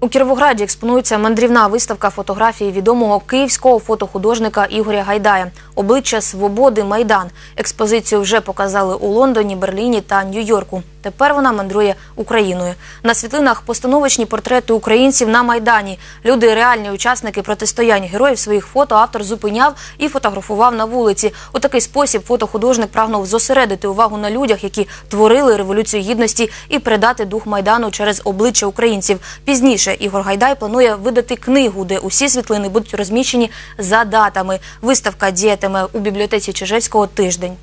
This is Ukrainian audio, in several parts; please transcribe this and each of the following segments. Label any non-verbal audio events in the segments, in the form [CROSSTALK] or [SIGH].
У Кіровограді експонується мандрівна виставка фотографії відомого київського фотохудожника Ігоря Гайдая «Обличчя свободи Майдан». Експозицію вже показали у Лондоні, Берліні та Нью-Йорку. Тепер вона мандрує Україною. На світлинах постановочні портрети українців на Майдані. Люди – реальні учасники протистоянь. Героїв своїх фото автор зупиняв і фотографував на вулиці. У такий спосіб фотохудожник прагнув зосередити увагу на людях, які творили Революцію Гідності і передати дух Майдану через обличчя українців. Пізніше Ігор Гайдай планує видати книгу, де усі світлини будуть розміщені за датами. Виставка діятиме у бібліотеці Чижевського тиждень.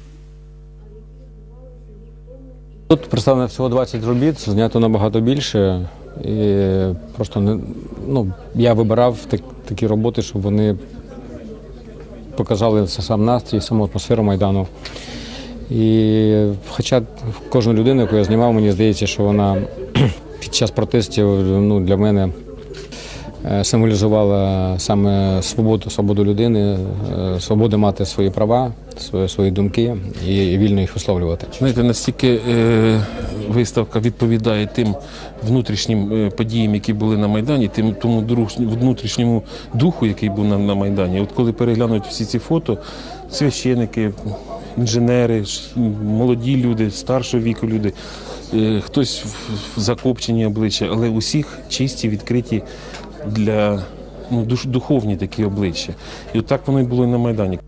Тут представлено всього 20 робіт, знято набагато більше. І просто не, ну, я вибирав так, такі роботи, щоб вони показали сам настрій, саму атмосферу Майдану. І хоча кожну людину, яку я знімав, мені здається, що вона [CLEARS THROAT] під час протестів ну, для мене символізувала саме свободу, свободу людини, е, свободу мати свої права, свої, свої думки і вільно їх висловлювати. Знаєте, настільки е, виставка відповідає тим внутрішнім е, подіям, які були на Майдані, тим тому внутрішньому духу, який був на, на Майдані. От коли переглянуть всі ці фото, священики, інженери, молоді люди, старшого віку люди, е, хтось в закопчені обличчя, але усіх чисті, відкриті для ну, душ, духовні такі обличчя. І от так воно і було і на Майдані.